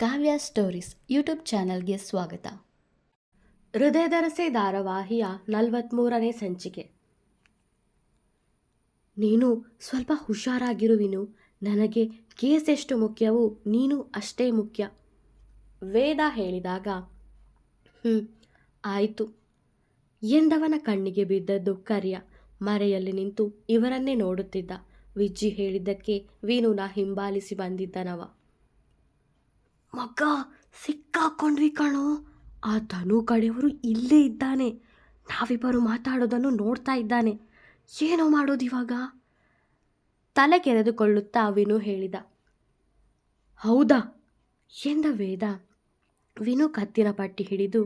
ಕಾವ್ಯ stories YouTube ಚಾನಲ್ಗೆ ಸ್ವಾಗತ. ಹೃದಯದರಸೆ ಧಾರಾವಾಹಿಯ ನಲವತ್ತ್ಮೂರನೇ ಸಂಚಿಕೆ. ನೀನು ಸ್ವಲ್ಪ ಹುಷಾರಾಗಿರುವಿನು. ನನಗೆ ಕೇಸ್ ಎಷ್ಟು ಮುಖ್ಯವೋ ನೀನು ಅಷ್ಟೇ ಮುಖ್ಯ. ವೇದ ಹೇಳಿದಾಗ ಹ್ಞೂ ಆಯಿತು. ಎಂದವನ ಕಣ್ಣಿಗೆ ಬಿದ್ದದ್ದು ಕರಿಯ ಮರೆಯಲ್ಲಿ ನಿಂತು ಇವರನ್ನೇ ನೋಡುತ್ತಿದ್ದ. ವಿಜ್ಜಿ ಹೇಳಿದ್ದಕ್ಕೆ ವೀನುನ ಹಿಂಬಾಲಿಸಿ ಬಂದಿದ್ದನವ. ಮಗ ಸಿಕ್ಕಾಕೊಂಡ್ವಿ ಕಣೋ. ಆ ಧನು ಕಡೆಯವರು ಇಲ್ಲೇ ಇದ್ದಾನೆ. ನಾವಿಬ್ಬರು ಮಾತಾಡೋದನ್ನು ನೋಡ್ತಾ ಇದ್ದಾನೆ. ಏನೋ ಮಾಡೋದು ಇವಾಗ? ತಲೆ ಕೆರೆದುಕೊಳ್ಳುತ್ತಾ ವಿನು ಹೇಳಿದ. ಹೌದಾ? ಎಂದ ವೇದ. ವಿನು ಕತ್ತಿನ ಪಟ್ಟಿ ಹಿಡಿದು,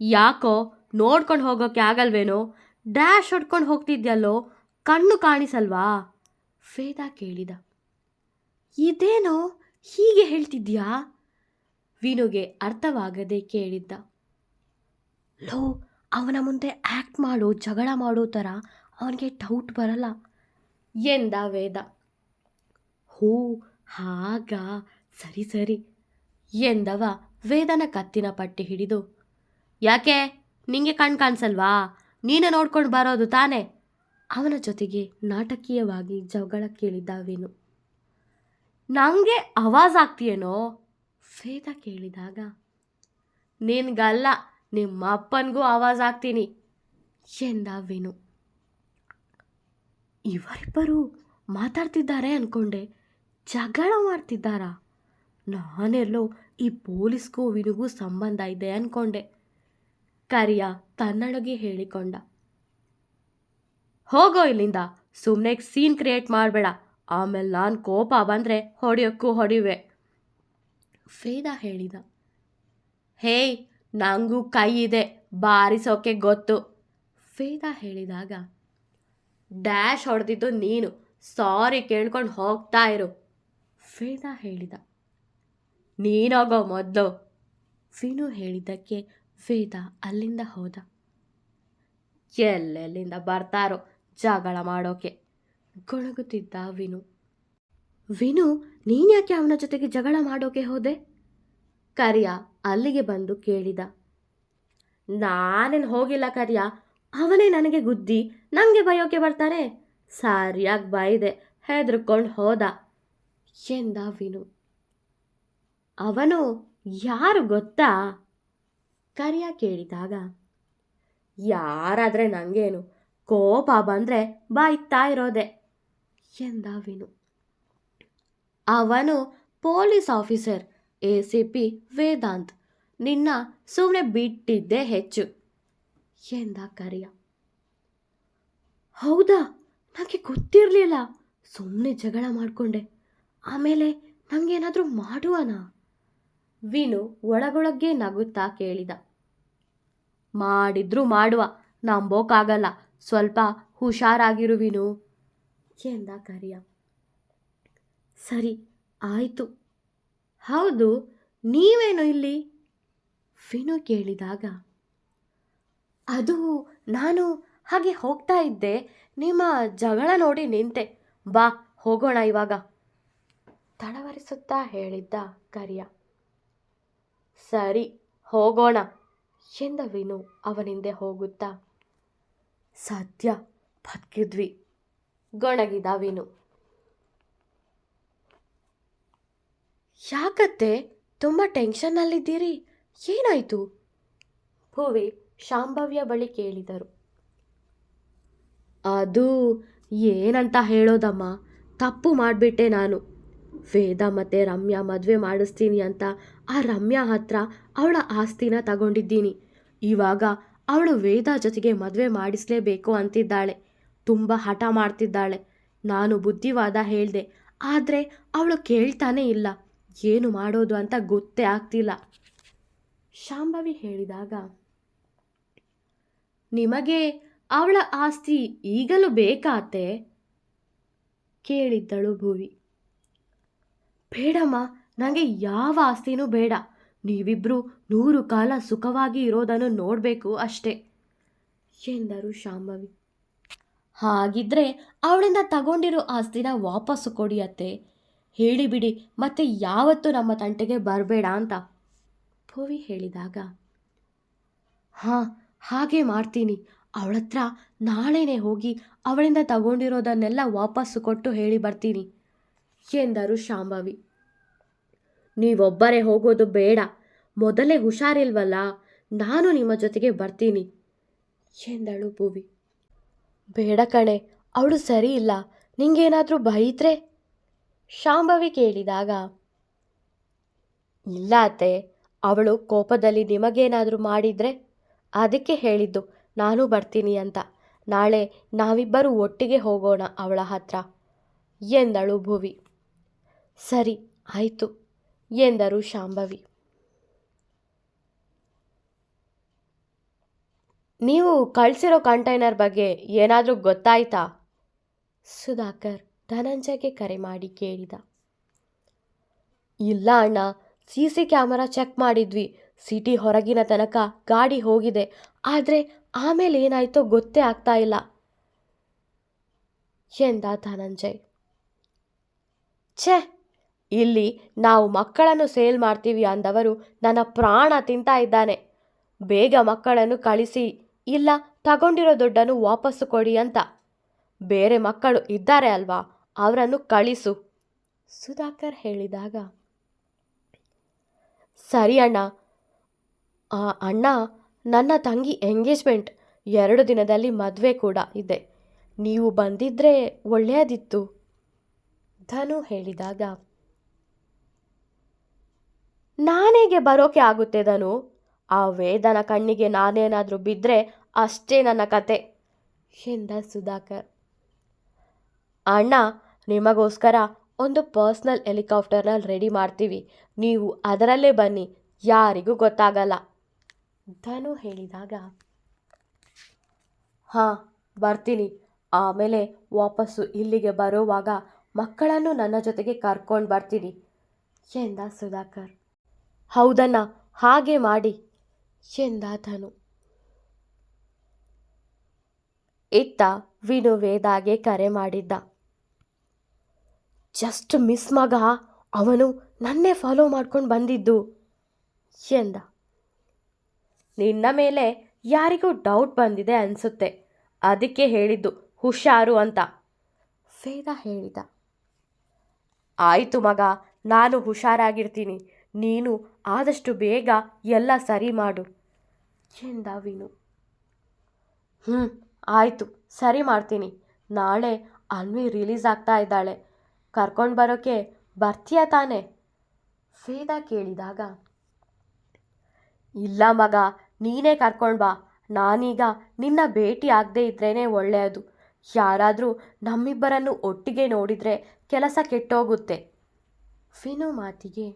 ಯಾಕೋ ನೋಡ್ಕೊಂಡು ಹೋಗೋಕೆ ಆಗಲ್ವೇನೋ? ಡ್ಯಾಶ್ ಹೊಡ್ಕೊಂಡು ಹೋಗ್ತಿದ್ಯಲ್ಲೋ? ಕಣ್ಣು ಕಾಣಿಸಲ್ವಾ? ವೇದ ಕೇಳಿದ. ಇದೇನೋ? ಹೀಗೆ ಹೇಳ್ತಿದ್ಯಾ? ವಿನುಗೆ ಅರ್ಥವಾಗದೆ ಕೇಳಿದ್ದ. ಲೋ, ಅವನ ಮುಂದೆ ಆ್ಯಕ್ಟ್ ಮಾಡೋ, ಜಗಳ ಮಾಡೋ ಥರ ಅವನಿಗೆ ಡೌಟ್ ಬರಲ್ಲ ಎಂದ ವೇದ. ಹೋ, ಹಾಗಾ, ಸರಿ ಸರಿ ಎಂದವ ವೇದನ ಕತ್ತಿನ ಪಟ್ಟಿ ಹಿಡಿದು. ಯಾಕೆ? ನಿಂಗೆ ಕಣ್ ಕಾಣಿಸಲ್ವಾ? ನೀನು ನೋಡ್ಕೊಂಡು ಬರೋದು ತಾನೇ? ಅವನ ಜೊತೆಗೆ ನಾಟಕೀಯವಾಗಿ ಜಗಳ ಕೇಳಿದ್ದ ವಿನು. ನನಗೆ ಆವಾಜ್ ಆಗ್ತೀಯೇನೋ? ವೇದ ಕೇಳಿದಾಗ, ನಿನ್ಗಲ್ಲ ನಿಮ್ಮ ಅಪ್ಪನಿಗೂ ಆವಾಜ್ ಆಗ್ತೀನಿ ಎಂದ ವೇಣು ಇವರಿಬ್ಬರು ಮಾತಾಡ್ತಿದ್ದಾರೆ ಅನ್ಕೊಂಡೆ. ಜಗಳ ಮಾಡ್ತಿದ್ದಾರಾ? ನಾನೆಲ್ಲೋ ಈ ಪೊಲೀಸ್ಗೂ ವಿನುಗೂ ಸಂಬಂಧ ಇದೆ ಅನ್ಕೊಂಡೆ. ಕರಿಯ ತನ್ನೊಳಗೆ ಹೇಳಿಕೊಂಡ, ಹೋಗೋ ಇಲ್ಲಿಂದ ಸುಮ್ಮನೆ ಸೀನ್ ಕ್ರಿಯೇಟ್ ಮಾಡಬೇಡ. ಆಮೇಲೆ ನಾನು ಕೋಪ ಬಂದರೆ ಹೊಡೆಯೋಕ್ಕೂ ಹೊಡಿವೆ. ಫೇದ ಹೇಳಿದ. ಹೇಯ್ ನನಗೂ ಕೈ ಇದೆ, ಬಾರಿಸೋಕೆ ಗೊತ್ತು. ಫೇದ ಹೇಳಿದಾಗ, ಡ್ಯಾಶ್ ಹೊಡೆದಿದ್ದು ನೀನು, ಸಾರಿ ಕೇಳ್ಕೊಂಡು ಹೋಗ್ತಾ ಇರು. ಫೇದ ಹೇಳಿದ. ನೀನೋಗೋ ಮೊದಲು. ಫಿನು ಹೇಳಿದ್ದಕ್ಕೆ ವೇದ ಅಲ್ಲಿಂದ ಹೋದ. ಎಲ್ಲೆಲ್ಲಿಂದ ಬರ್ತಾರೋ ಜಗಳ ಮಾಡೋಕೆ. ಗೊಣಗುತ್ತಿದ್ದ ವಿನು. ವಿನು, ನೀನ್ಯಾಕೆ ಅವನ ಜೊತೆಗೆ ಜಗಳ ಮಾಡೋಕೆ ಹೋದೆ? ಕರಿಯ ಅಲ್ಲಿಗೆ ಬಂದು ಕೇಳಿದ. ನಾನೇನು ಹೋಗಿಲ್ಲ ಕರಿಯ, ಅವನೇ ನನಗೆ ಗುದ್ದಿ ನನಗೆ ಬಯೋಕೆ ಬರ್ತಾರೆ? ಸರಿಯಾಗಿ ಬೈದೆ, ಹೆದರ್ಕೊಂಡು ಹೋದ ಎಂದ ವಿನು. ಅವನು ಯಾರು ಗೊತ್ತಾ? ಕರಿಯ ಕೇಳಿದಾಗ, ಯಾರಾದರೆ ನನಗೇನು ಕೋಪ ಬಂದರೆ ಬಾಯ್ತಾ ಇರೋದೆ. ಎಂದ ವಿನು ಅವನು police officer A C P Vedanth. ನಿನ್ನ ಸುಮ್ಮನೆ ಬಿಟ್ಟಿದ್ದೇ ಹೆಚ್ಚು. ಎಂದ ಕರಿಯ. ಹೌದಾ? ನನಗೆ ಗೊತ್ತಿರಲಿಲ್ಲ. ಸುಮ್ಮನೆ ಜಗಳ ಮಾಡಿಕೊಂಡೆ. ಆಮೇಲೆ ನನಗೇನಾದರೂ ಮಾಡುವನ? ವಿನು ಒಳಗೊಳಗೆ ನಗುತ್ತಾ ಕೇಳಿದ. ಮಾಡಿದ್ರೂ ಮಾಡುವ ನಂಬೋಕ್ಕಾಗಲ್ಲ ಸ್ವಲ್ಪ ಹುಷಾರಾಗಿರು ವಿನು. ಎಂದ ಕರಿಯ. ಸರಿ, ಆಯಿತು. ಹೌದು, ನೀವೇನು ಇಲ್ಲಿ? ವಿನು ಕೇಳಿದಾಗ, ಅದು ನಾನು ಹಾಗೆ ಹೋಗ್ತಾ ಇದ್ದೆ, ನಿಮ್ಮ ಜಗಳ ನೋಡಿ ನಿಂತೆ. ಬಾ, ಹೋಗೋಣ ಇವಾಗ. ತಡವರಿಸುತ್ತಾ ಹೇಳಿದ್ದ ಕರಿಯ. ಸರಿ, ಹೋಗೋಣ ಎಂದ ವಿನು ಅವನಿಂದೆ ಹೋಗುತ್ತಾ. ಸದ್ಯ, ಬದುಕಿದ್ವಿ. ಗೊಣಗಿದ ವಿನು ಯಾಕತ್ತೆ, ತುಂಬ ಟೆನ್ಷನ್ನಲ್ಲಿದ್ದೀರಿ? ಏನಾಯಿತು? ಭುವಿ ಶಾಂಭವ್ಯ ಬಳಿ ಕೇಳಿದರು. ಅದು ಏನಂತ ಹೇಳೋದಮ್ಮ, ತಪ್ಪು ಮಾಡಿಬಿಟ್ಟೆ ನಾನು. ವೇದ ಮತ್ತು ರಮ್ಯಾ ಮದುವೆ ಮಾಡಿಸ್ತೀನಿ ಅಂತ ಆ ರಮ್ಯಾ ಹತ್ರ ಅವಳ ಆಸ್ತಿನ ತಗೊಂಡಿದ್ದೀನಿ. ಇವಾಗ ಅವಳು ವೇದ ಜೊತೆಗೆ ಮದುವೆ ಮಾಡಿಸಲೇಬೇಕು ಅಂತಿದ್ದಾಳೆ. ತುಂಬ ಹಠ ಮಾಡ್ತಿದ್ದಾಳೆ. ನಾನು ಬುದ್ಧಿವಾದ ಹೇಳಿದೆ, ಆದರೆ ಅವಳು ಕೇಳ್ತಾನೇ ಇಲ್ಲ. ಏನು ಮಾಡೋದು ಅಂತ ಗೊತ್ತೇ ಆಗ್ತಿಲ್ಲ. ಶಾಂಭವಿ ಹೇಳಿದಾಗ, ನಿಮಗೆ ಅವಳ ಆಸ್ತಿ ಈಗಲೂ ಬೇಕಾತೆ ಕೇಳಿದ್ದಳು ಭುವಿ. ಬೇಡಮ್ಮ ನನಗೆ ಯಾವ ಆಸ್ತಿನೂ ಬೇಡ. ನೀವಿಬ್ರು ನೂರು ಕಾಲ ಸುಖವಾಗಿ ಇರೋದನ್ನು ನೋಡಬೇಕು ಅಷ್ಟೇ, ಎಂದರು ಶಾಂಭವಿ. ಹಾಗಿದ್ರೆ ಅವಳಿಂದ ತಗೊಂಡಿರೋ ಆಸ್ತಿನ ವಾಪಸ್ಸು ಕೊಡಿಯತ್ತೆ ಹೇಳಿಬಿಡಿ ಮತ್ತೆ ಯಾವತ್ತೂ ನಮ್ಮ ತಂಟೆಗೆ ಬರಬೇಡ ಅಂತ. ಭುವಿ ಹೇಳಿದಾಗ, ಹಾಂ, ಹಾಗೆ ಮಾಡ್ತೀನಿ. ಅವಳ ಹತ್ರ ನಾಳೆನೇ ಹೋಗಿ ಅವಳಿಂದ ತಗೊಂಡಿರೋದನ್ನೆಲ್ಲ ವಾಪಸ್ಸು ಕೊಟ್ಟು ಹೇಳಿ ಬರ್ತೀನಿ ಎಂದರು ಶಾಂಭವಿ. ನೀವೊಬ್ಬರೇ ಹೋಗೋದು ಬೇಡ. ಮೊದಲೇ ಹುಷಾರಿಲ್ವಲ್ಲ? ನಾನು ನಿಮ್ಮ ಜೊತೆಗೆ ಬರ್ತೀನಿ ಎಂದಳು ಭುವಿ ಬೇಡ ಕಣೆ, ಅವಳು ಸರಿ ಇಲ್ಲ. ನಿಂಗೇನಾದರೂ ಬೈತ್ರೆ ಶಾಂಭವಿ ಕೇಳಿದಾಗ, ಇಲ್ಲ ಅತ್ತೆ, ಅವಳು ಕೋಪದಲ್ಲಿ ನಿಮಗೇನಾದರೂ ಮಾಡಿದರೆ? ಅದಕ್ಕೆ ಹೇಳಿದ್ದು, ನಾನು ಬರ್ತೀನಿ ಅಂತ. ನಾಳೆ ನಾವಿಬ್ಬರು ಒಟ್ಟಿಗೆ ಹೋಗೋಣ ಅವಳ ಹತ್ರ, ಎಂದಳು ಭುವಿ. ಸರಿ, ಆಯಿತು, ಎಂದರು ಶಾಂಭವಿ. ನೀವು ಕಳಿಸಿರೋ ಕಂಟೈನರ್ ಬಗ್ಗೆ ಏನಾದರೂ ಗೊತ್ತಾಯ್ತಾ? ಸುಧಾಕರ್ ಧನಂಜಯ್ಗೆ ಕರೆ ಮಾಡಿ ಕೇಳಿದ. ಇಲ್ಲ ಅಣ್ಣ, ಸಿ ಸಿ ಕ್ಯಾಮರಾ ಚೆಕ್ ಮಾಡಿದ್ವಿ. ಸಿಟಿ ಹೊರಗಿನ ತನಕ ಗಾಡಿ ಹೋಗಿದೆ. ಆದರೆ ಆಮೇಲೆ ಏನಾಯ್ತೋ ಗೊತ್ತೇ ಆಗ್ತಾ ಇಲ್ಲ. ಎಂದ ಧನಂಜಯ್. ಛೇ, ಇಲ್ಲಿ ನಾವು ಮಕ್ಕಳನ್ನು ಸೇಲ್ ಮಾಡ್ತೀವಿ ಅಂದವರು ನನ್ನ ಪ್ರಾಣ ತಿಂತಾ ಇದ್ದಾನೆ. ಬೇಗ ಮಕ್ಕಳನ್ನು ಕಳಿಸಿ. ಇಲ್ಲ, ತಗೊಂಡಿರೋ ದುಡ್ಡನ್ನು ವಾಪಸ್ಸು ಕೊಡಿ ಅಂತ. ಬೇರೆ ಮಕ್ಕಳು ಇದ್ದಾರೆ ಅಲ್ವಾ, ಅವರನ್ನು ಕಳಿಸು. ಸುಧಾಕರ್ ಹೇಳಿದಾಗ, ಸರಿ ಅಣ್ಣ. ಆ ಅಣ್ಣ ನನ್ನ ತಂಗಿ ಎಂಗೇಜ್ಮೆಂಟ್, ಎರಡು ದಿನದಲ್ಲಿ ಮದುವೆ ಕೂಡ ಇದೆ. ನೀವು ಬಂದಿದ್ರೆ ಒಳ್ಳೆಯದಿತ್ತು. ಧನು ಹೇಳಿದಾಗ, ನಾನೇಗೆ ಬರೋಕೆ ಆಗುತ್ತೆ ಧನು? ಆ ವೇದನ ಕಣ್ಣಿಗೆ ನಾನೇನಾದರೂ ಬಿದ್ದರೆ ಅಷ್ಟೇ ನನ್ನ ಕತೆ ಎಂದ ಸುಧಾಕರ್. ಅಣ್ಣ, ನಿಮಗೋಸ್ಕರ ಒಂದು ಪರ್ಸ್ನಲ್ ಹೆಲಿಕಾಪ್ಟರ್ನ ರೆಡಿ ಮಾಡ್ತೀವಿ. ನೀವು ಅದರಲ್ಲೇ ಬನ್ನಿ. ಯಾರಿಗೂ ಗೊತ್ತಾಗಲ್ಲ. ಧನು ಹೇಳಿದಾಗ, ಹಾಂ, ಬರ್ತೀನಿ. ಆಮೇಲೆ ವಾಪಸ್ಸು ಇಲ್ಲಿಗೆ ಬರುವಾಗ ಮಕ್ಕಳನ್ನು ನನ್ನ ಜೊತೆಗೆ ಕರ್ಕೊಂಡು ಬರ್ತೀನಿ ಎಂದ ಸುಧಾಕರ್. ಹೌದಣ್ಣ, ಹಾಗೆ ಮಾಡಿ. ಎಂದ ಧನು ಇತ್ತ ವಿನು ವೇದಾಗೆ ಕರೆ ಮಾಡಿದ್ದ. ಜಸ್ಟ್ ಮಿಸ್ ಮಗ, ಅವನು ನನ್ನೇ ಫಾಲೋ ಮಾಡ್ಕೊಂಡು ಬಂದಿದ್ದು, ಎಂದ. ನಿನ್ನ ಮೇಲೆ ಯಾರಿಗೂ ಡೌಟ್ ಬಂದಿದೆ ಅನಿಸುತ್ತೆ, ಅದಕ್ಕೆ ಹೇಳಿದ್ದು ಹುಷಾರು ಅಂತ, ವೇದ ಹೇಳಿದ. ಆಯಿತು ಮಗ, ನಾನು ಹುಷಾರಾಗಿರ್ತೀನಿ. ನೀನು ಆದಷ್ಟು ಬೇಗ ಎಲ್ಲ ಸರಿ ಮಾಡು. ಎಂದ ವಿನು ಹ್ಞೂ ಆಯಿತು ಸರಿ ಮಾಡ್ತೀನಿ. ನಾಳೆ ಅನ್ವಿ ರಿಲೀಸ್ ಆಗ್ತಾ ಇದ್ದಾಳೆ. ಕರ್ಕೊಂಡು ಬರೋಕ್ಕೆ ಬರ್ತೀಯ ತಾನೆ? ಫೇದಾ ಕೇಳಿದಾಗ ಇಲ್ಲ ಮಗ ನೀನೇ ಕರ್ಕೊಂಡು ಬಾ. ನಾನೀಗ ನಿನ್ನ ಭೇಟಿ ಆಗದೆ ಇದ್ರೇ ಒಳ್ಳೆಯದು. ಯಾರಾದರೂ ನಮ್ಮಿಬ್ಬರನ್ನು ಒಟ್ಟಿಗೆ ನೋಡಿದರೆ ಕೆಲಸ ಕೆಟ್ಟೋಗುತ್ತೆ. ಫಿನು ಮಾತಿಗೆ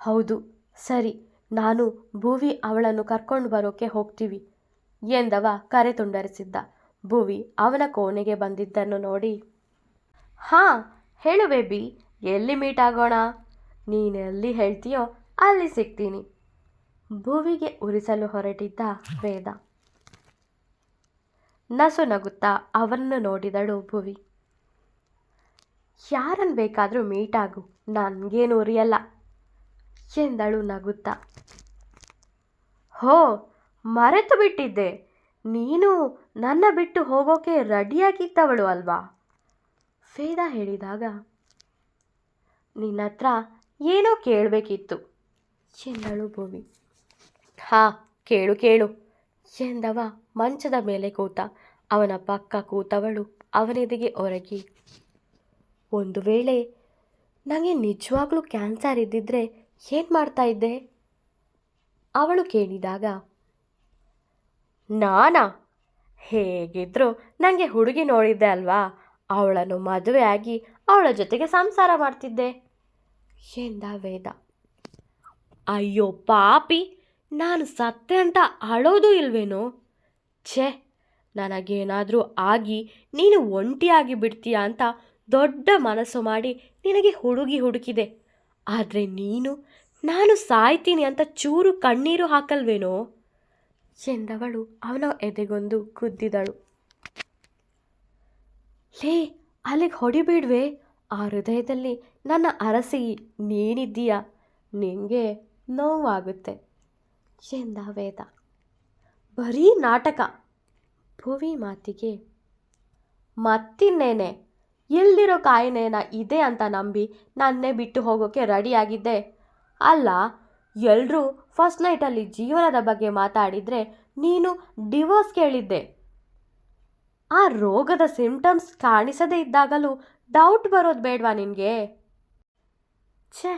ಹೌದು, ಸರಿ, ನಾನು ಭುವಿ ಅವಳನ್ನು ಕರ್ಕೊಂಡು ಬರೋಕೆ ಹೋಗ್ತೀವಿ ಎಂದವ ಕರೆ ತುಂಡರಿಸಿದ್ದ. ಭುವಿ ಅವನ ಕೋಣೆಗೆ ಬಂದಿದ್ದನ್ನು ನೋಡಿ, ಹಾಂ, ಹೇಳು ಬೇಬಿ, ಎಲ್ಲಿ ಮೀಟ್ ಆಗೋಣ? ನೀನೆಲ್ಲಿ ಹೇಳ್ತೀಯೋ ಅಲ್ಲಿ ಸಿಗ್ತೀನಿ. ಭುವಿಗೆ ಉರಿಸಲು ಹೊರಟಿದ್ದ ವೇದ. ನಸು ನಗುತ್ತಾ ಅವನನ್ನು ನೋಡಿದಳು ಭುವಿ. ಯಾರನ್ನು ಬೇಕಾದರೂ ಮೀಟ್ ಆಗು, ನನಗೇನು ಉರಿಯಲ್ಲ. ಎಂದಳು ನಗುತ್ತಾ. ಹೋ, ಮರೆತು ಬಿಟ್ಟಿದ್ದೆ. ನೀನು ನನ್ನ ಬಿಟ್ಟು ಹೋಗೋಕೆ ರೆಡಿಯಾಗಿದ್ದವಳು ಅಲ್ವಾ? ವೇದ ಹೇಳಿದಾಗ, ನಿನ್ನತ್ರ ಏನೋ ಕೇಳಬೇಕಿತ್ತು ಎಂದಳು ಭೂಮಿ. ಹಾ, ಕೇಳು ಕೇಳು ಎಂದವ ಮಂಚದ ಮೇಲೆ ಕೂತ. ಅವನ ಪಕ್ಕ ಕೂತವಳು ಅವನೆದಿಗೆ ಒರಗಿ, ಒಂದು ವೇಳೆ ನನಗೆ ನಿಜವಾಗ್ಲೂ ಕ್ಯಾನ್ಸರ್ ಇದ್ದಿದ್ರೆ ಏನು ಮಾಡ್ತಾ ಇದ್ದೆ? ಅವಳು ಕೇಳಿದಾಗ, ನಾನಾ? ಹೇಗಿದ್ರು ನನಗೆ ಹುಡುಗಿ ನೋಡಿದ್ದೆ ಅಲ್ವಾ? ಅವಳನ್ನು ಮದುವೆ ಆಗಿ ಅವಳ ಜೊತೆಗೆ ಸಂಸಾರ ಮಾಡ್ತಿದ್ದೆ. ಎಂದ ವೇದ. ಅಯ್ಯೋ ಪಾಪಿ! ನಾನು ಸತ್ತೆ ಅಂತ ಅಳೋದು ಇಲ್ವೇನೋ? ಛೇ, ನನಗೇನಾದರೂ ಆಗಿ ನೀನು ಒಂಟಿಯಾಗಿ ಬಿಡ್ತೀಯಾ ಅಂತ ದೊಡ್ಡ ಮನಸ್ಸು ಮಾಡಿ ನಿನಗೆ ಹುಡುಗಿ ಹುಡುಕಿದೆ. ಆದರೆ ನೀನು, ನಾನು ಸಾಯ್ತೀನಿ ಅಂತ ಚೂರು ಕಣ್ಣೀರು ಹಾಕಲ್ವೇನೋ? ಎಂದವಳು ಅವನ ಎದೆಗೊಂದು ಕುದ್ದಿದಳು ಲೇ, ಅಲ್ಲಿಗೆ ಹೊಡಿಬೇಡ್ವೆ. ಆ ಹೃದಯದಲ್ಲಿ ನನ್ನ ಅರಸಿ ನೀನಿದ್ದೀಯ? ನಿನಗೆ ನೋವಾಗುತ್ತೆ ಎಂದ ವೇದ. ಬರೀ ನಾಟಕ. ಭುವಿ ಮಾತಿಗೆ, ಮತ್ತಿನ್ನೇನೆ? ಇಲ್ದಿರೋ ಕಾಯಿನೇನ ಇದೆ ಅಂತ ನಂಬಿ ನನ್ನೇ ಬಿಟ್ಟು ಹೋಗೋಕ್ಕೆ ರೆಡಿಯಾಗಿದ್ದೆ. ಅಲ್ಲ ಎಲ್ಲರೂ ಫಸ್ಟ್ ನೈಟಲ್ಲಿ ಜೀವನದ ಬಗ್ಗೆ ಮಾತಾಡಿದರೆ ನೀನು ಡಿವೋರ್ಸ್ ಕೇಳಿದ್ದೆ. ಆ ರೋಗದ ಸಿಂಪ್ಟಮ್ಸ್ ಕಾಣಿಸದೇ ಇದ್ದಾಗಲೂ ಡೌಟ್ ಬರೋದು ಬೇಡವಾ ನಿನಗೆ? ಛೇ,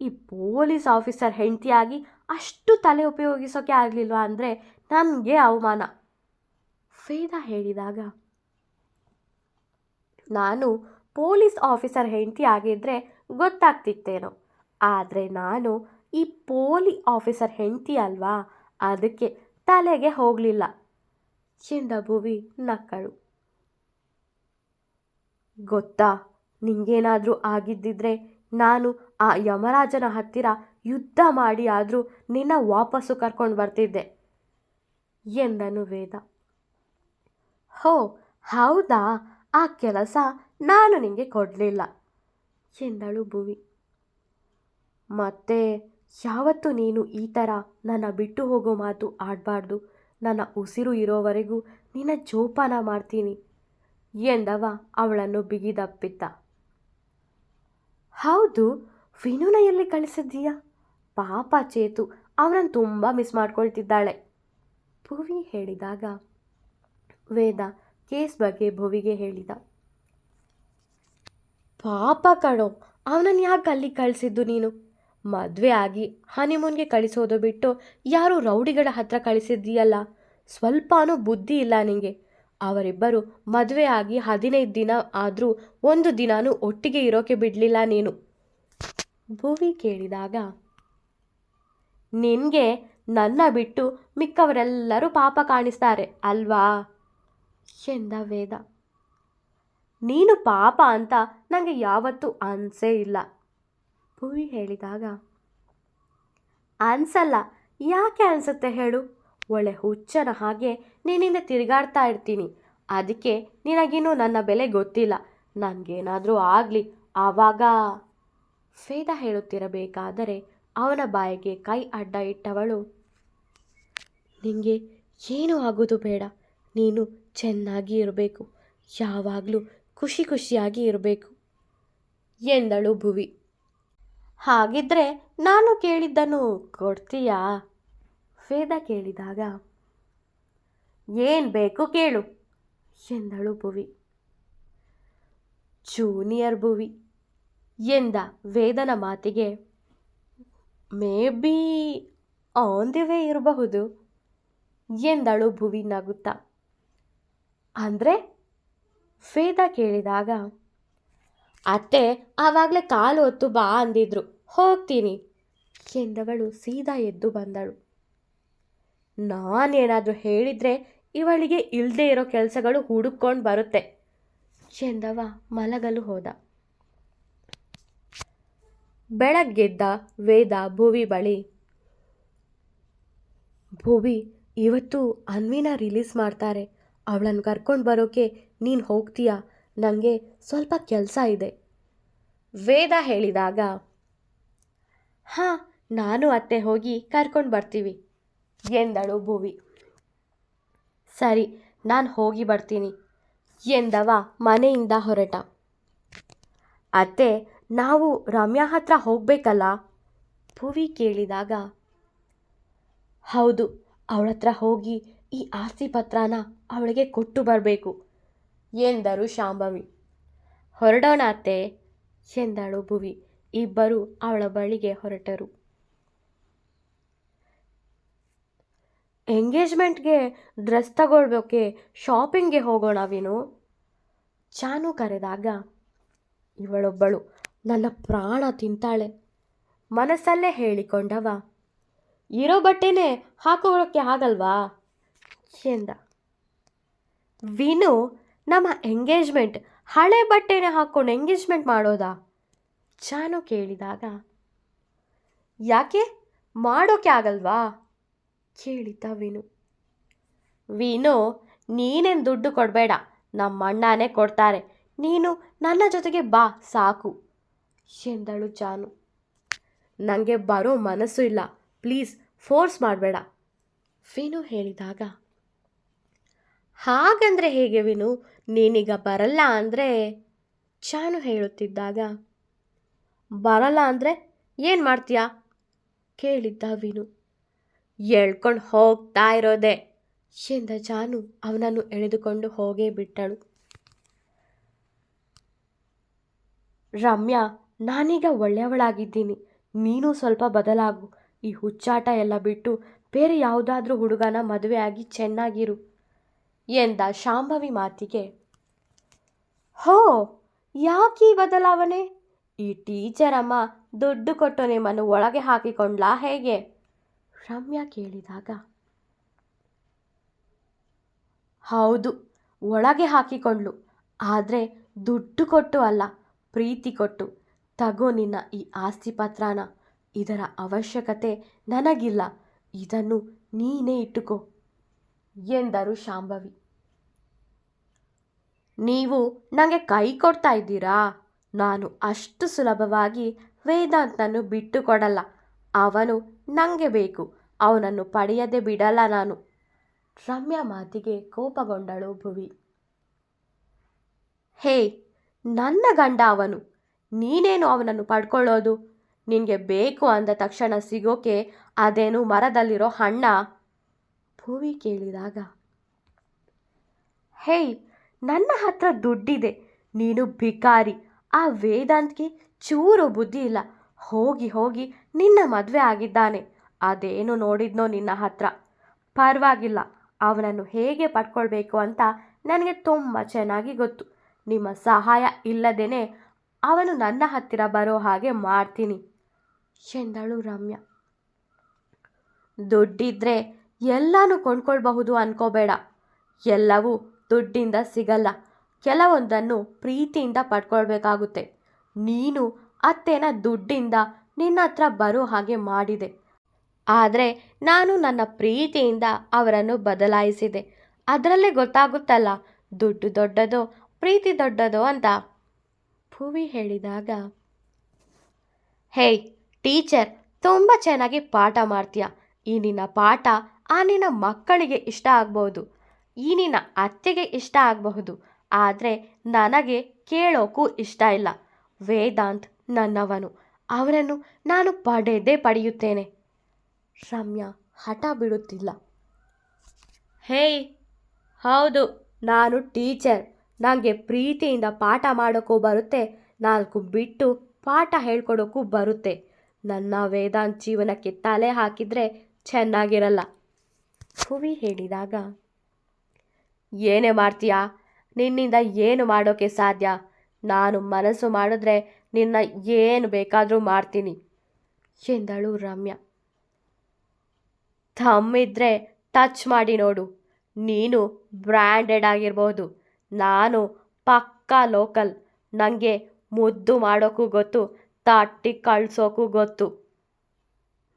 ಈ ಪೊಲೀಸ್ ಆಫೀಸರ್ ಹೆಂಡತಿಯಾಗಿ ಅಷ್ಟು ತಲೆ ಉಪಯೋಗಿಸೋಕೆ ಆಗಲಿಲ್ವಾ ಅಂದರೆ ನನಗೆ ಅವಮಾನ. ಫೇದ ಹೇಳಿದಾಗ ನಾನು ಪೊಲೀಸ್ ಆಫೀಸರ್ ಹೆಂಡತಿ ಆಗಿದ್ದರೆ ಗೊತ್ತಾಗ್ತಿತ್ತೇನೋ. ಆದರೆ ನಾನು ಈ ಪೋಲಿ ಆಫೀಸರ್ ಹೆಂಡತಿ ಅಲ್ವಾ? ಅದಕ್ಕೆ ತಲೆಗೆ ಹೋಗಲಿಲ್ಲ. ಎಂದ ಭುವಿ ನಕ್ಕಳು. ಗೊತ್ತಾ? ನಿಂಗೇನಾದರೂ ಆಗಿದ್ದಿದ್ರೆ ನಾನು ಆ ಯಮರಾಜನ ಹತ್ತಿರ ಯುದ್ಧ ಮಾಡಿ ಆದರೂ ನಿನ್ನ ವಾಪಸ್ಸು ಕರ್ಕೊಂಡು ಬರ್ತಿದ್ದೆ ಎಂದನು ವೇದ. ಹೋ, ಹೌದಾ? ಆ ಕೆಲಸ ನಾನು ನಿಂಗೆ ಕೊಡಲಿಲ್ಲ. ಎಂದಳು ಭುವಿ. ಮತ್ತೆ ಯಾವತ್ತು ನೀನು ಈ ಥರ ನನ್ನ ಬಿಟ್ಟು ಹೋಗೋ ಮಾತು ಆಡಬಾರ್ದು. ನನ್ನ ಉಸಿರು ಇರೋವರೆಗೂ ನಿನ್ನ ಜೋಪಾನ ಮಾಡ್ತೀನಿ ಎಂದವ ಅವಳನ್ನು ಬಿಗಿದಪ್ಪಿದ್ದ ಹೌದು ವಿನುನ ಎಲ್ಲಿ ಕಳಿಸಿದ್ದೀಯಾ? ಪಾಪ ಚೇತು ಅವನನ್ನು ತುಂಬ ಮಿಸ್ ಮಾಡ್ಕೊಳ್ತಿದ್ದಾಳೆ. ಭುವಿ ಹೇಳಿದಾಗ, ವೇದ ಕೇಸ್ ಬಗ್ಗೆ ಭುವಿಗೆ ಹೇಳಿದ. ಪಾಪ ಕಣೋ ಅವನನ್ನು ಯಾಕೆ ಅಲ್ಲಿಗೆ ಕಳಿಸಿದ್ದು ನೀನು? ಮದುವೆ ಆಗಿ ಹನಿಮೂನ್ಗೆ ಕಳಿಸೋದು ಬಿಟ್ಟು ಯಾರು ರೌಡಿಗಳ ಹತ್ರ ಕಳಿಸಿದ್ದೀಯಲ್ಲ? ಸ್ವಲ್ಪನೂ ಬುದ್ಧಿ ಇಲ್ಲ ನಿಂಗೆ. ಅವರಿಬ್ಬರು ಮದುವೆ ಆಗಿ ಹದಿನೈದು ದಿನ ಆದರೂ ಒಂದು ದಿನಾನೂ ಒಟ್ಟಿಗೆ ಇರೋಕೆ ಬಿಡಲಿಲ್ಲ ನೀನು. ಭುವಿ ಕೇಳಿದಾಗ, ನಿನಗೆ ನನ್ನ ಬಿಟ್ಟು ಮಿಕ್ಕವರೆಲ್ಲರೂ ಪಾಪ ಕಾಣಿಸ್ತಾರೆ, ಅಲ್ವಾ? ಎಂದ ವೇದ. ನೀನು ಪಾಪ ಅಂತ ನನಗೆ ಯಾವತ್ತೂ ಅನ್ಸೇ ಇಲ್ಲ. ಭುವಿ ಹೇಳಿದಾಗ ಅನ್ಸಲ್ಲ ಯಾಕೆ ಅನಿಸುತ್ತೆ ಹೇಳು? ಒಳ್ಳೆ ಹುಚ್ಚನ ಹಾಗೆ ನಿನ್ನಿಂದ ತಿರುಗಾಡ್ತಾ ಇರ್ತೀನಿ. ಅದಕ್ಕೆ ನಿನಗಿನ್ನೂ ನನ್ನ ಬೆಲೆ ಗೊತ್ತಿಲ್ಲ. ನನಗೇನಾದರೂ ಆಗಲಿ ಆವಾಗ. ವೇದ ಹೇಳುತ್ತಿರಬೇಕಾದರೆ ಅವನ ಬಾಯಿಗೆ ಕೈ ಅಡ್ಡ ಇಟ್ಟವಳು ನಿನಗೆ ಏನೂ ಆಗೋದು ಬೇಡ. ನೀನು ಚೆನ್ನಾಗಿ ಇರಬೇಕು. ಯಾವಾಗಲೂ ಖುಷಿ ಖುಷಿಯಾಗಿ ಇರಬೇಕು. ಎಂದಳು ಭುವಿ. ಹಾಗಿದ್ರೆ ನಾನು ಕೇಳಿದ್ದನ್ನು ಕೊಡ್ತೀಯಾ? ವೇದ ಕೇಳಿದಾಗ, ಏನು ಬೇಕು ಕೇಳು, ಎಂದಳು ಭುವಿ. ಜೂನಿಯರ್ ಭುವಿ, ಎಂದ ವೇದನ ಮಾತಿಗೆ, may be on the way ಇರಬಹುದು, ಎಂದಳು ಭುವಿ ನಗುತ್ತಾ. ಅಂದರೆ ವೇದ ಕೇಳಿದಾಗ, ಅತ್ತೆ, ಆವಾಗಲೇ ಕಾಲು ಹೊತ್ತು ಬಾ ಅಂದಿದ್ರು. ಹೋಗ್ತೀನಿ. ಎಂದವಳು ಸೀದಾ ಎದ್ದು ಬಂದಳು. ನಾನೇನಾದರೂ ಹೇಳಿದರೆ ಇವಳಿಗೆ ಇಲ್ಲದೆ ಇರೋ ಕೆಲಸಗಳು ಹುಡುಕೊಂಡು ಬರುತ್ತೆ ಎಂದವ ಮಲಗಲು ಹೋದ. ಬೆಳಗ್ಗೆದ್ದ ವೇದ ಭುವಿ ಬಳಿ, ಭುವಿ, ಇವತ್ತು ಅನ್ವಿನ ರಿಲೀಸ್ ಮಾಡ್ತಾರೆ. ಅವಳನ್ನು ಕರ್ಕೊಂಡು ಬರೋಕೆ ನೀನು ಹೋಗ್ತೀಯಾ? ನನಗೆ ಸ್ವಲ್ಪ ಕೆಲಸ ಇದೆ. ವೇದ ಹೇಳಿದಾಗ, ಹಾಂ, ನಾನು ಅತ್ತೆ ಹೋಗಿ ಕರ್ಕೊಂಡು ಬರ್ತೀವಿ, ಎಂದಳು ಭುವಿ. ಸರಿ, ನಾನು ಹೋಗಿ ಬರ್ತೀನಿ, ಎಂದವ ಮನೆಯಿಂದ ಹೊರಟ. ಅತ್ತೆ, ನಾವು ರಮ್ಯಾ ಹತ್ರ ಹೋಗಬೇಕಲ್ಲ? ಭುವಿ ಕೇಳಿದಾಗ, ಹೌದು, ಅವಳತ್ರ ಹೋಗಿ ಈ ಆಸ್ತಿ ಪತ್ರನ ಅವಳಿಗೆ ಕೊಟ್ಟು ಬರಬೇಕು ಎಂದರು ಶಾಂಭವಿ. ಹೊರಡೋಣ ಅತ್ತೆ ಎಂದಳು ಭುವಿ. ಇಬ್ಬರು ಅವಳ ಬಳಿಗೆ ಹೊರಟರು. ಎಂಗೇಜ್ಮೆಂಟ್ಗೆ ಡ್ರೆಸ್ ತಗೊಳ್ಬೇಕೆ, ಶಾಪಿಂಗ್ಗೆ ಹೋಗೋಣ ವಿನು? ಚಾನು ಕರೆದಾಗ, ಇವಳೊಬ್ಬಳು ನನ್ನ ಪ್ರಾಣ ತಿಂತಾಳೆ. ಮನಸ್ಸಲ್ಲೇ ಹೇಳಿಕೊಂಡವ, ಇರೋ ಬಟ್ಟೆನೇ ಹಾಕೊಳ್ಳೋಕ್ಕೆ ಆಗಲ್ವಾ? ಎಂದ ವಿನು ನಮ್ಮ ಎಂಗೇಜ್ಮೆಂಟ್ ಹಳೆ ಬಟ್ಟೆನೇ ಹಾಕ್ಕೊಂಡು ಎಂಗೇಜ್ಮೆಂಟ್ ಮಾಡೋದಾ? ಚಾನು ಕೇಳಿದಾಗ, ಯಾಕೆ? ಮಾಡೋಕೆ ಆಗಲ್ವಾ? ಕೇಳಿದ ವಿನು. ವಿನು, ನೀನೇನು ದುಡ್ಡು ಕೊಡಬೇಡ ನಮ್ಮ ಅಣ್ಣನೇ ಕೊಡ್ತಾರೆ. ನೀನು ನನ್ನ ಜೊತೆಗೆ ಬಾ, ಸಾಕು. ಎಂದಳು ಜಾನು. ನನಗೆ ಬರೋ ಮನಸ್ಸು ಇಲ್ಲ. ಪ್ಲೀಸ್ ಫೋರ್ಸ್ ಮಾಡಬೇಡ. ವಿನು ಹೇಳಿದಾಗ ಹಾಗಂದ್ರೆ ಹೇಗೆ ವಿನು? ನೀನೀಗ ಬರಲ್ಲ ಅಂದರೆ? ಚಾನು ಹೇಳುತ್ತಿದ್ದಾಗ, ಬರಲ್ಲ ಅಂದರೆ ಏನು ಮಾಡ್ತೀಯಾ? ಕೇಳಿದ್ದ ವಿನು, ಎಳ್ಕೊಂಡು ಹೋಗ್ತಾ ಇರೋದೆ ಎಂದ ಜಾನು ಅವನನ್ನು ಎಳೆದುಕೊಂಡು ಹೋಗೇ ಬಿಟ್ಟಳು. ರಮ್ಯಾ, ನಾನೀಗ ಒಳ್ಳೆಯವಳಾಗಿದ್ದೀನಿ. ನೀನು ಸ್ವಲ್ಪ ಬದಲಾಗು. ಈ ಹುಚ್ಚಾಟ ಎಲ್ಲ ಬಿಟ್ಟು ಬೇರೆ ಯಾವುದಾದ್ರೂ ಹುಡುಗನ ಮದುವೆಯಾಗಿ ಚೆನ್ನಾಗಿರು. ಎಂದ ಶಾಂಭವಿ ಮಾತಿಗೆ, ಹೋ, ಯಾಕೀ ಬದಲಾವಣೆ? ಈ ಟೀಚರ್ ಅಮ್ಮ ದುಡ್ಡು ಕೊಟ್ಟು ನಿಮ್ಮನ್ನು ಒಳಗೆ ಹಾಕಿಕೊಂಡ್ಲಾ ಹೇಗೆ? ರಮ್ಯಾ ಕೇಳಿದಾಗ, ಹೌದು, ಒಳಗೆ ಹಾಕಿಕೊಂಡ್ಲು, ಆದರೆ ದುಡ್ಡು ಕೊಟ್ಟು ಅಲ್ಲ, ಪ್ರೀತಿ ಕೊಟ್ಟು. ತಗೋ ನಿನ್ನ ಈ ಆಸ್ತಿ ಪತ್ರನ, ಇದರ ಅವಶ್ಯಕತೆ ನನಗಿಲ್ಲ, ಇದನ್ನು ನೀನೇ ಇಟ್ಟುಕೋ. ಎಂದರು ಶಾಂಭವಿ. ನೀವು ನನಗೆ ಕೈ ಕೊಡ್ತಾ ಇದ್ದೀರಾ? ನಾನು ಅಷ್ಟು ಸುಲಭವಾಗಿ ವೇದಾಂತನ್ನು ಬಿಟ್ಟು ಕೊಡಲ್ಲ ಅವನು ನನಗೆ ಬೇಕು. ಅವನನ್ನು ಪಡೆಯದೆ ಬಿಡಲ್ಲ ನಾನು. ರಮ್ಯಾ ಮಾತಿಗೆ ಕೋಪಗೊಂಡಳು ಭುವಿ. ಹೇ, ನನ್ನ ಗಂಡ ಅವನು. ನೀನೇನು ಅವನನ್ನು ಪಡ್ಕೊಳ್ಳೋದು? ನಿನಗೆ ಬೇಕು ಅಂದ ತಕ್ಷಣ ಸಿಗೋಕೆ ಅದೇನು ಮರದಲ್ಲಿರೋ ಹಣ್ಣ? ಭುವಿ ಕೇಳಿದಾಗ, ಹೇಯ್, ನನ್ನ ಹತ್ರ ದುಡ್ಡಿದೆ. ನೀನು ಭಿಕಾರಿ. ಆ ವೇದಾಂತ್ಗೆ ಚೂರು ಬುದ್ಧಿ ಇಲ್ಲ. ಹೋಗಿ ಹೋಗಿ ನಿನ್ನ ಮದುವೆ ಆಗಿದ್ದಾನೆ. ಅದೇನು ನೋಡಿದ್ನೋ ನಿನ್ನ ಹತ್ರ. ಪರವಾಗಿಲ್ಲ. ಅವನನ್ನು ಹೇಗೆ ಪಡ್ಕೊಳ್ಬೇಕು ಅಂತ ನನಗೆ ತುಂಬ ಚೆನ್ನಾಗಿ ಗೊತ್ತು. ನಿಮ್ಮ ಸಹಾಯ ಇಲ್ಲದೇನೆ ಅವನು ನನ್ನ ಹತ್ತಿರ ಬರೋ ಹಾಗೆ ಮಾಡ್ತೀನಿ. ಎಂದಳು ರಮ್ಯಾ. ದುಡ್ಡಿದ್ರೆ ಎಲ್ಲನೂ ಕೊಂಡ್ಕೊಳ್ಬಹುದು ಅನ್ಕೋಬೇಡ. ಎಲ್ಲವೂ ದುಡ್ಡಿಂದ ಸಿಗಲ್ಲ. ಕೆಲವೊಂದನ್ನು ಪ್ರೀತಿಯಿಂದ ಪಡ್ಕೊಳ್ಬೇಕಾಗುತ್ತೆ. ನೀನು ಅತ್ತೇನ ದುಡ್ಡಿಂದ ನಿನ್ನ ಹತ್ರ ಬರೋ ಹಾಗೆ ಮಾಡಿದೆ. ಆದರೆ ನಾನು ನನ್ನ ಪ್ರೀತಿಯಿಂದ ಅವರನ್ನು ಬದಲಾಯಿಸಿದೆ. ಅದರಲ್ಲೇ ಗೊತ್ತಾಗುತ್ತಲ್ಲ, ದುಡ್ಡು ದೊಡ್ಡದೋ, ಪ್ರೀತಿ ದೊಡ್ಡದೋ ಅಂತ. ಭುವಿ ಹೇಳಿದಾಗ, ಹೇಯ್, ಟೀಚರ್, ತುಂಬ ಚೆನ್ನಾಗಿ ಪಾಠ ಮಾಡ್ತೀಯ? ಈ ನಿನ್ನ ಪಾಠ ಆ ನಿನ್ನ ಮಕ್ಕಳಿಗೆ ಇಷ್ಟ ಆಗ್ಬೋದು ಈ ನಿನ್ನ ಅತ್ತೆಗೆ ಇಷ್ಟ ಆಗಬಹುದು. ಆದರೆ ನನಗೆ ಕೇಳೋಕ್ಕೂ ಇಷ್ಟ ಇಲ್ಲ. ವೇದಾಂತ್ ನನ್ನವನು. ಅವರನ್ನು ನಾನು ಪಡೆದೇ ಪಡೆಯುತ್ತೇನೆ. ರಮ್ಯಾ ಹಠ ಬಿಡುತ್ತಿಲ್ಲ. ಹೇಯ್! ಹೌದು, ನಾನು ಟೀಚರ್. ನನಗೆ ಪ್ರೀತಿಯಿಂದ ಪಾಠ ಮಾಡೋಕ್ಕೂ ಬರುತ್ತೆ, ನಾಲ್ಕು ಬಿಟ್ಟು ಪಾಠ ಹೇಳ್ಕೊಡೋಕ್ಕೂ ಬರುತ್ತೆ. ನನ್ನ ವೇದಾಂತ್ ಜೀವನಕ್ಕೆ ತಲೆ ಹಾಕಿದರೆ ಚೆನ್ನಾಗಿರಲ್ಲ. ಭುವಿ ಹೇಳಿದಾಗ, ಏನೇ ಮಾಡ್ತೀಯಾ? ನಿನ್ನಿಂದ ಏನು ಮಾಡೋಕ್ಕೆ ಸಾಧ್ಯ? ನಾನು ಮನಸ್ಸು ಮಾಡಿದ್ರೆ ನಿನ್ನ ಏನು ಬೇಕಾದರೂ ಮಾಡ್ತೀನಿ, ಎಂದಳು ರಮ್ಯಾ. ತಮ್ಮಿದ್ರೆ ಟಚ್ ಮಾಡಿ ನೋಡು. ನೀನು ಬ್ರ್ಯಾಂಡೆಡ್ ಆಗಿರ್ಬೋದು. ನಾನು ಪಕ್ಕಾ ಲೋಕಲ್ ನನಗೆ ಮುದ್ದು ಮಾಡೋಕ್ಕೂ ಗೊತ್ತು, ತಟ್ಟಿ ಕಳಿಸೋಕ್ಕೂ ಗೊತ್ತು.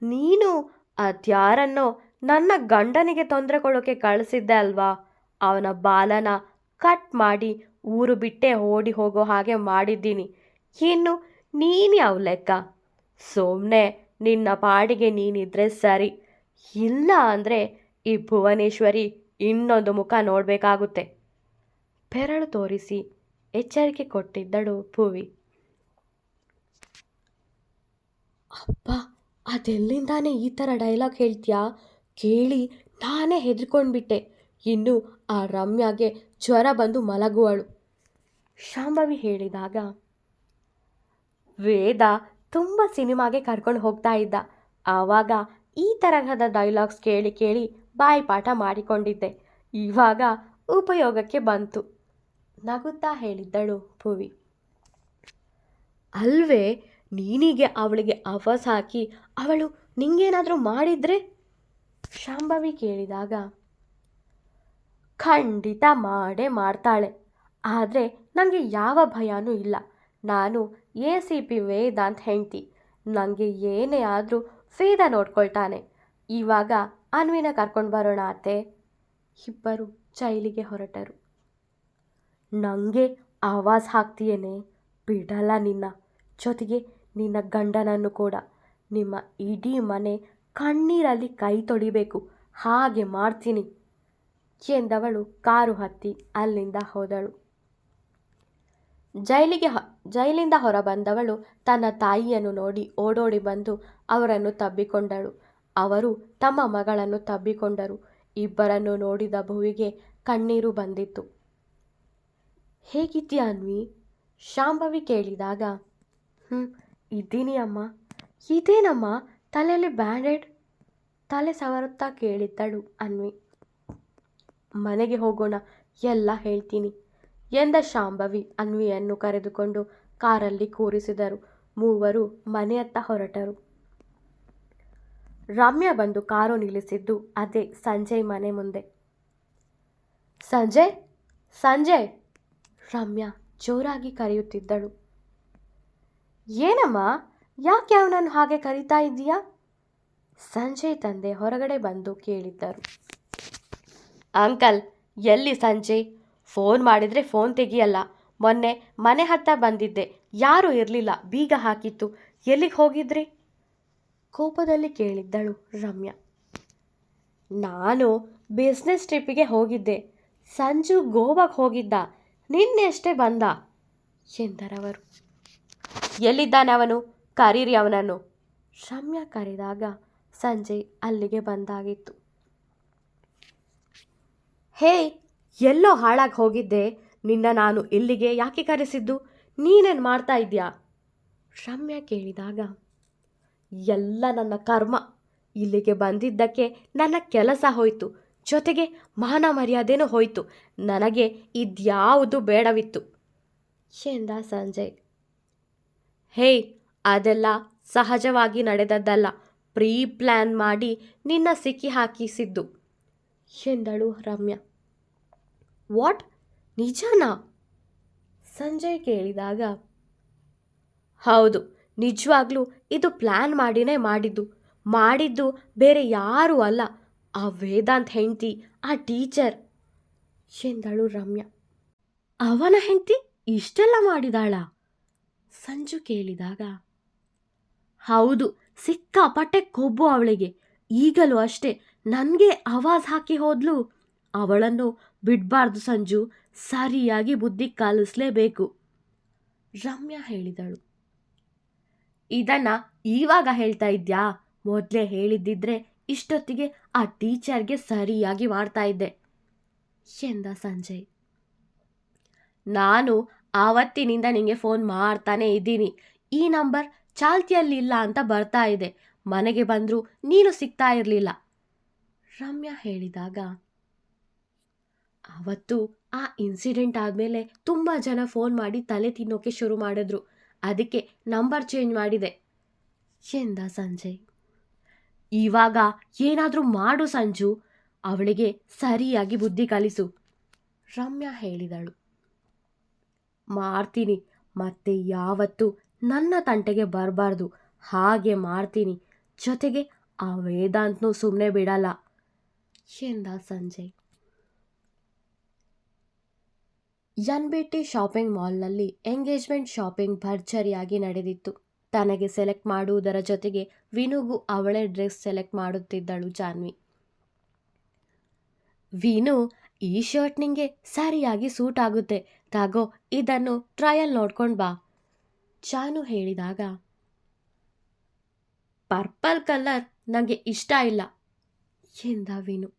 ನೀನು ಅದ್ಯಾರನ್ನೋ ನನ್ನ ಗಂಡನಿಗೆ ತೊಂದರೆ ಕೊಡೋಕೆ ಕಳಿಸಿದ್ದೆ ಅಲ್ವಾ? ಅವನ ಬಾಲನ ಕಟ್ ಮಾಡಿ ಊರು ಬಿಟ್ಟೆ ಓಡಿ ಹೋಗೋ ಹಾಗೆ ಮಾಡಿದ್ದೀನಿ. ಇನ್ನು ನೀನು ಯಾವ ಲೆಕ್ಕ? ಸುಮ್ಮನೆ ನಿನ್ನ ಪಾಡಿಗೆ ನೀನಿದ್ರೆ ಸರಿ. ಇಲ್ಲ ಅಂದರೆ ಈ ಭುವನೇಶ್ವರಿ ಇನ್ನೊಂದು ಮುಖ ನೋಡಬೇಕಾಗುತ್ತೆ. ಬೆರಳು ತೋರಿಸಿ ಎಚ್ಚರಿಕೆ ಕೊಟ್ಟಿದ್ದಳು ಭುವಿ. ಅಪ್ಪ ಅದೆಲ್ಲಿಂದಾನೆ ಈ ಥರ ಡೈಲಾಗ್ ಹೇಳ್ತೀಯಾ? ಕೇಳಿ ನಾನೇ ಹೆದರ್ಕೊಂಡ್ಬಿಟ್ಟೆ. ಇನ್ನು ಆ ರಮ್ಯಾಗೆ ಜ್ವರ ಬಂದು ಮಲಗುವಳು. ಶಾಂಭವಿ ಹೇಳಿದಾಗ, ವೇದ ತುಂಬ ಸಿನಿಮಾಗೆ ಕರ್ಕೊಂಡು ಹೋಗ್ತಾ ಇದ್ದ. ಆವಾಗ ಈ ತರಹದ ಡೈಲಾಗ್ಸ್ ಕೇಳಿ ಕೇಳಿ ಬಾಯಿ ಪಾಠ ಮಾಡಿಕೊಂಡಿದ್ದೆ. ಇವಾಗ ಉಪಯೋಗಕ್ಕೆ ಬಂತು. ನಗುತ್ತಾ ಹೇಳಿದ್ದಳು ಭುವಿ. ಅಲ್ವೇ, ನೀನಿಗೆ ಅವಳಿಗೆ ಅವಸ್ ಹಾಕಿ ಅವಳು ನಿಂಗೇನಾದರೂ ಮಾಡಿದ್ರೆ? ಶಾಂಭವಿ ಕೇಳಿದಾಗ, ಖಂಡಿತ ಮಾಡೇ ಮಾಡ್ತಾಳೆ. ಆದರೆ ನನಗೆ ಯಾವ ಭಯನೂ ಇಲ್ಲ. ನಾನು ಎ ಸಿ ಪಿ ವೇದಾಂತ್ ಹೆಂಡ್ತಿ. ನನಗೆ ಏನೇ ಆದರೂ ವೇದ ನೋಡ್ಕೊಳ್ತಾನೆ. ಇವಾಗ ಅನ್ವಿನ ಕರ್ಕೊಂಡು ಬರೋಣ ಅತ್ತೆ. ಇಬ್ಬರು ಜೈಲಿಗೆ ಹೊರಟರು. ನನಗೆ ಆವಾಜ್ ಹಾಕ್ತೀಯೇನೆ. ಬಿಡಲ್ಲ ನಿನ್ನ. ಜೊತೆಗೆ ನಿನ್ನ ಗಂಡನನ್ನು ಕೂಡ. ನಿಮ್ಮ ಇಡೀ ಮನೆ ಕಣ್ಣೀರಲ್ಲಿ ಕೈ ತೊಳಿಬೇಕು ಹಾಗೆ ಮಾಡ್ತೀನಿ ಎಂದವಳು ಕಾರು ಹತ್ತಿ ಅಲ್ಲಿಂದ ಹೋದಳು. ಜೈಲಿಗೆ ಜೈಲಿಂದ ಹೊರಬಂದವಳು ತನ್ನ ತಾಯಿಯನ್ನು ನೋಡಿ ಓಡೋಡಿ ಬಂದು ಅವರನ್ನು ತಬ್ಬಿಕೊಂಡಳು. ಅವರು ತಮ್ಮ ಮಗಳನ್ನು ತಬ್ಬಿಕೊಂಡರು. ಇಬ್ಬರನ್ನು ನೋಡಿದ ಭುವಿಗೆ ಕಣ್ಣೀರು ಬಂದಿತ್ತು. ಹೇಗಿದ್ದೀಯಾ ಅನ್ವಿ? ಶಾಂಭವಿ ಕೇಳಿದಾಗ ಹ್ಞೂ ಇದ್ದೀನಿ ಅಮ್ಮ. ಇದೇನಮ್ಮ? ತಲೆಯಲ್ಲಿ ಬ್ಯಾಂಡೇಡ್ ತಲೆ ಸವರುತ್ತಾ ಕೇಳಿದ್ದಳು ಅನ್ವಿ. ಮನೆಗೆ ಹೋಗೋಣ, ಎಲ್ಲ ಹೇಳ್ತೀನಿ ಎಂದ ಶಾಂಭವಿ ಅನ್ವಿಯನ್ನು ಕರೆದುಕೊಂಡು ಕಾರಲ್ಲಿ ಕೂರಿಸಿದರು. ಮೂವರು ಮನೆಯತ್ತ ಹೊರಟರು. ರಮ್ಯ ಬಂದು ಕಾರು ನಿಲ್ಲಿಸಿದ್ದು ಅದೇ ಸಂಜಯ್ ಮನೆ ಮುಂದೆ. ಸಂಜಯ್ ಸಂಜಯ್, ರಮ್ಯಾ ಜೋರಾಗಿ ಕರೆಯುತ್ತಿದ್ದಳು. ಏನಮ್ಮ? ಯಾಕೆ ಅವನನ್ನು ಹಾಗೆ ಕರೀತಾ ಇದ್ದೀಯಾ? ಸಂಜಯ್ ತಂದೆ ಹೊರಗಡೆ ಬಂದು ಕೇಳಿದ್ದರು. ಅಂಕಲ್, ಎಲ್ಲಿ ಸಂಜಯ್ ಫೋನ್ ಮಾಡಿದರೆ ಫೋನ್ ತೆಗಿಯಲ್ಲ. ಮೊನ್ನೆ ಮನೆ ಹತ್ತ ಬಂದಿದ್ದೆ. ಯಾರೂ ಇರಲಿಲ್ಲ. ಬೀಗ ಹಾಕಿತ್ತು. ಎಲ್ಲಿಗೆ ಹೋಗಿದ್ರಿ? ಕೋಪದಲ್ಲಿ ಕೇಳಿದ್ದಳು ರಮ್ಯಾ. ನಾನು ಬಿಸ್ನೆಸ್ ಟ್ರಿಪ್ಪಿಗೆ ಹೋಗಿದ್ದೆ. ಸಂಜು ಗೋವಾಗೆ ಹೋಗಿದ್ದ. ನಿನ್ನೆಷ್ಟೇ ಬಂದ ಎಂದರವರು. ಎಲ್ಲಿದ್ದಾನೆ ಅವನು ಕರೀರಿ ಅವನನ್ನು. ಶಮ್ಯ ಕರೆದಾಗ ಸಂಜೆ ಅಲ್ಲಿಗೆ ಬಂದಾಗಿತ್ತು. ಹೇ, ಎಲ್ಲೋ ಹಾಳಾಗಿ ಹೋಗಿದ್ದೆ. ನಿನ್ನ ನಾನು ಇಲ್ಲಿಗೆ ಯಾಕೆ ಕರೆಸಿದ್ದು? ನೀನೇನು ಮಾಡ್ತಾ ಇದ್ಯಾ? ಶಮ್ಯ ಕೇಳಿದಾಗ, ಎಲ್ಲ ನನ್ನ ಕರ್ಮ ಇಲ್ಲಿಗೆ ಬಂದಿದ್ದಕ್ಕೆ ನನ್ನ ಕೆಲಸ ಹೋಯಿತು. ಜೊತೆಗೆ ಮಾನ ಮರ್ಯಾದೆನೂ ಹೋಯಿತು. ನನಗೆ ಇದ್ಯಾವುದು ಬೇಡವಿತ್ತು ಎಂದ ಸಂಜಯ್. ಹೇಯ್ ಅದೆಲ್ಲ ಸಹಜವಾಗಿ ನಡೆದದ್ದಲ್ಲ. ಪ್ರೀ ಪ್ಲ್ಯಾನ್ ಮಾಡಿ ನಿನ್ನ ಸಿಕ್ಕಿ ಹಾಕಿಸಿದ್ದು. ಎಂದಳು ರಮ್ಯ. ವಾಟ್? ನಿಜನಾ? ಸಂಜಯ್ ಕೇಳಿದಾಗ, ಹೌದು, ನಿಜವಾಗ್ಲೂ ಇದು ಪ್ಲ್ಯಾನ್ ಮಾಡಿನೇ ಮಾಡಿದ್ದು. ಮಾಡಿದ್ದು ಬೇರೆ ಯಾರೂ ಅಲ್ಲ, ಆ ವೇದಾಂತ್ ಹೆಂಡತಿ, ಆ ಟೀಚರ್, ಎಂದಳು ರಮ್ಯ. ಅವನ ಹೆಂಡತಿ ಇಷ್ಟೆಲ್ಲ ಮಾಡಿದಾಳ? ಸಂಜು ಕೇಳಿದಾಗ ಹೌದು ಸಿಕ್ಕಾಪಟ್ಟೆ ಕೊಬ್ಬು ಅವಳಿಗೆ. ಈಗಲೂ ಅಷ್ಟೇ, ನನಗೆ ಆವಾಜ್ ಹಾಕಿ ಹೋದ್ಲು. ಅವಳನ್ನು ಬಿಡಬಾರ್ದು ಸಂಜು, ಸರಿಯಾಗಿ ಬುದ್ಧಿ ಕಲಿಸ್ಲೇಬೇಕು. ರಮ್ಯಾ ಹೇಳಿದಳು. ಇದನ್ನ ಈವಾಗ ಹೇಳ್ತಾ ಇದ್ಯಾ? ಮೊದಲೇ ಹೇಳಿದ್ದಿದ್ರೆ ಇಷ್ಟೊತ್ತಿಗೆ ಆ ಟೀಚರ್ಗೆ ಸರಿಯಾಗಿ ಮಾಡ್ತಾ ಇದ್ದೆ, ಎಂದ ಸಂಜಯ್. ನಾನು ಆವತ್ತಿನಿಂದ ನಿಂಗೆ ಫೋನ್ ಮಾಡ್ತಾನೆ ಇದ್ದೀನಿ. ಈ ನಂಬರ್ ಚಾಲ್ತಿಯಲ್ಲಿಲ್ಲ ಅಂತ ಬರ್ತಾ ಇದೆ. ಮನೆಗೆ ಬಂದರೂ ನೀನು ಸಿಗ್ತಾ ಇರಲಿಲ್ಲ. ರಮ್ಯಾ ಹೇಳಿದಾಗ, ಅವತ್ತು ಆ ಇನ್ಸಿಡೆಂಟ್ ಆದಮೇಲೆ ತುಂಬ ಜನ ಫೋನ್ ಮಾಡಿ ತಲೆ ತಿನ್ನೋಕೆ ಶುರು ಮಾಡಿದ್ರು. ಅದಕ್ಕೆ ನಂಬರ್ ಚೇಂಜ್ ಮಾಡಿದೆ. ಎಂದ ಸಂಜಯ್. ಇವಾಗ ಏನಾದರೂ ಮಾಡು ಸಂಜು. ಅವಳಿಗೆ ಸರಿಯಾಗಿ ಬುದ್ಧಿ ಕಲಿಸು. ರಮ್ಯಾ ಹೇಳಿದಳು. ಮಾಡ್ತೀನಿ. ಮತ್ತೆ ಯಾವತ್ತೂ ನನ್ನ ತಂಟೆಗೆ ಬರಬಾರ್ದು. ಹಾಗೆ ಮಾಡ್ತೀನಿ. ಜೊತೆಗೆ ಆ ವೇದಾಂತನೂ ಸುಮ್ಮನೆ ಬಿಡಲ್ಲ. ಎಂದ ಸಂಜಯ್. ಟಿ ಶಾಪಿಂಗ್ ಮಾಲ್ನಲ್ಲಿ ಎಂಗೇಜ್ಮೆಂಟ್ ಶಾಪಿಂಗ್ ಭರ್ಜರಿಯಾಗಿ ನಡೆದಿತ್ತು. ತನಗೆ ಸೆಲೆಕ್ಟ್ ಮಾಡುವುದರ ಜೊತೆಗೆ ವಿನುಗೂ ಅವಳೇ ಡ್ರೆಸ್ ಸೆಲೆಕ್ಟ್ ಮಾಡುತ್ತಿದ್ದಳು ಜಾನ್ವಿ. ವಿನು, ಈ ಶರ್ಟ್ ನಿಂಗೆ ಸರಿಯಾಗಿ ಸೂಟ್ ಆಗುತ್ತೆ. ತಾಗೋ, ಇದನ್ನು ಟ್ರಯಲ್ ನೋಡ್ಕೊಂಡು ಬಾ. ಜಾನು ಹೇಳಿದಾಗ, ಪರ್ಪಲ್ ಕಲರ್ ನನಗೆ ಇಷ್ಟ ಇಲ್ಲ ಎಂದ ವಿನು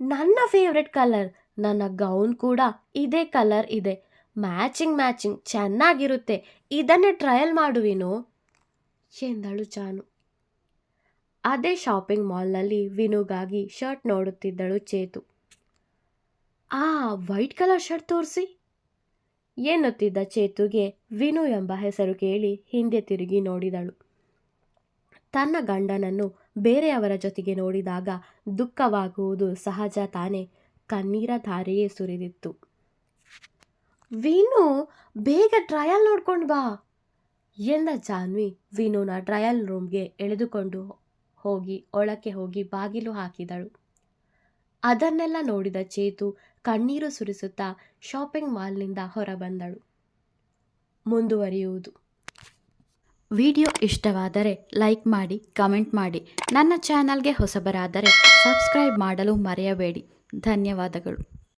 ನನ್ನ ಫೇವ್ರೆಟ್ ಕಲರ್, ನನ್ನ ಗೌನ್ ಕೂಡ ಇದೇ ಕಲರ್ ಇದೆ. ಮ್ಯಾಚಿಂಗ್ ಮ್ಯಾಚಿಂಗ್ ಚೆನ್ನಾಗಿರುತ್ತೆ. ಇದನ್ನೇ ಟ್ರಯಲ್ ಮಾಡುವಿನು ಎಂದಳು ಚಾನು ಅದೇ ಶಾಪಿಂಗ್ ಮಾಲ್ನಲ್ಲಿ ವಿನುಗಾಗಿ ಶರ್ಟ್ ನೋಡುತ್ತಿದ್ದಳು ಚೇತು. ಆ, ವೈಟ್ ಕಲರ್ ಶರ್ಟ್ ತೋರಿಸಿ. ಎನ್ನುತ್ತಿದ್ದ ಚೇತುಗೆ ವಿನು ಎಂಬ ಹೆಸರು ಕೇಳಿ ಹಿಂದೆ ತಿರುಗಿ ನೋಡಿದಳು. ತನ್ನ ಗಂಡನನ್ನು ಬೇರೆಯವರ ಜೊತೆಗೆ ನೋಡಿದಾಗ ದುಃಖವಾಗುವುದು ಸಹಜ ತಾನೇ, ಕಣ್ಣೀರ ಧಾರೆಯೇ ಸುರಿದಿತ್ತು. ವಿನು, ಬೇಗ ಟ್ರಯಲ್ ನೋಡ್ಕೊಂಡು ಬಾ ಎಂದ ಜಾನ್ವಿ ವಿನುನ ಟ್ರಯಲ್ ರೂಮ್ಗೆ ಎಳೆದುಕೊಂಡು ಹೋಗಿ, ಒಳಕ್ಕೆ ಹೋಗಿ ಬಾಗಿಲು ಹಾಕಿದಳು. ಅದನ್ನೆಲ್ಲ ನೋಡಿದ ಚೇತು ಕಣ್ಣೀರು ಸುರಿಸುತ್ತಾ ಶಾಪಿಂಗ್ ಮಾಲ್ನಿಂದ ಹೊರಬಂದಳು. ಮುಂದುವರಿಯುವುದು. ವಿಡಿಯೋ ಇಷ್ಟವಾದರೆ ಲೈಕ್ ಮಾಡಿ, ಕಮೆಂಟ್ ಮಾಡಿ. ನನ್ನ ಚಾನಲ್ಗೆ ಹೊಸಬರಾದರೆ ಸಬ್ಸ್ಕ್ರೈಬ್ ಮಾಡಲು ಮರೆಯಬೇಡಿ. ಧನ್ಯವಾದಗಳು.